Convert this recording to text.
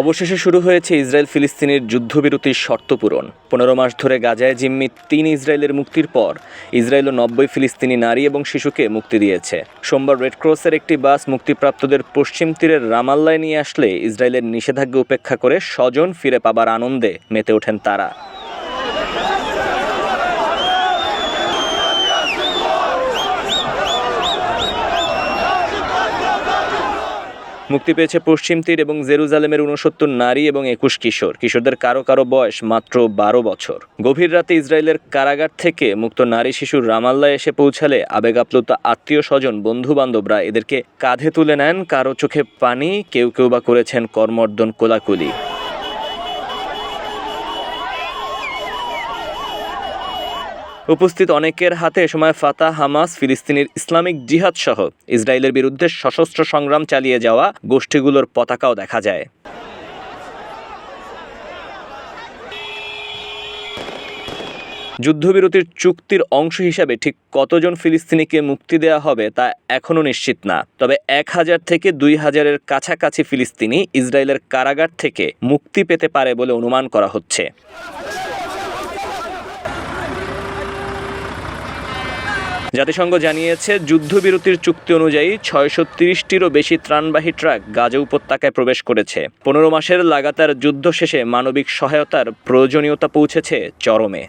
অবশেষে শুরু হয়েছে ইসরায়েল ফিলিস্তিনের যুদ্ধবিরতির শর্ত পূরণ। পনেরো মাস ধরে গাজায় জিম্মি তিন ইসরায়েলের মুক্তির পর ইসরায়েলও নব্বই ফিলিস্তিনি নারী এবং শিশুকে মুক্তি দিয়েছে। সোমবার রেডক্রসের একটি বাস মুক্তিপ্রাপ্তদের পশ্চিম তীরের রামাল্লায় নিয়ে আসলে ইসরায়েলের নিষেধাজ্ঞা উপেক্ষা করে স্বজন ফিরে পাবার আনন্দে মেতে ওঠেন তারা। মুক্তি পেয়েছে পশ্চিম তীর এবং জেরুজালেমের উনসত্তর নারী এবং একুশ কিশোর। কিশোরদের কারও কারও বয়স মাত্র বারো বছর। গভীর রাতে ইসরায়েলের কারাগার থেকে মুক্ত নারী শিশু রামাল্লায় এসে পৌঁছালে আবেগাপ্লুত আত্মীয় স্বজন বন্ধু বান্ধবরা এদেরকে কাঁধে তুলে নেন, কারও চোখে পানি, কেউ কেউ বা করেছেন কর্মর্দন কোলাকুলি। উপস্থিত অনেকের হাতে এ সময় ফাতা হামাস, ফিলিস্তিনের ইসলামিক জিহাদ সহ ইসরায়েলের বিরুদ্ধে সশস্ত্র সংগ্রাম চালিয়ে যাওয়া গোষ্ঠীগুলোর পতাকাও দেখা যায়। যুদ্ধবিরতির চুক্তির অংশ হিসাবে ঠিক কতজন ফিলিস্তিনিকে মুক্তি দেওয়া হবে তা এখনও নিশ্চিত না। তবে এক হাজার থেকে দুই হাজারের কাছাকাছি ফিলিস্তিনি ইসরায়েলের কারাগার থেকে মুক্তি পেতে পারে বলে অনুমান করা হচ্ছে। জাতিসংঘ জানিয়েছে, যুদ্ধবিরতির চুক্তি অনুযায়ী ছয়শো তিরিশটিরও বেশি ত্রাণবাহী ট্রাক গাজা উপত্যকায় প্রবেশ করেছে। পনেরো মাসের লাগাতার যুদ্ধ শেষে মানবিক সহায়তার প্রয়োজনীয়তা পৌঁছেছে চরমে।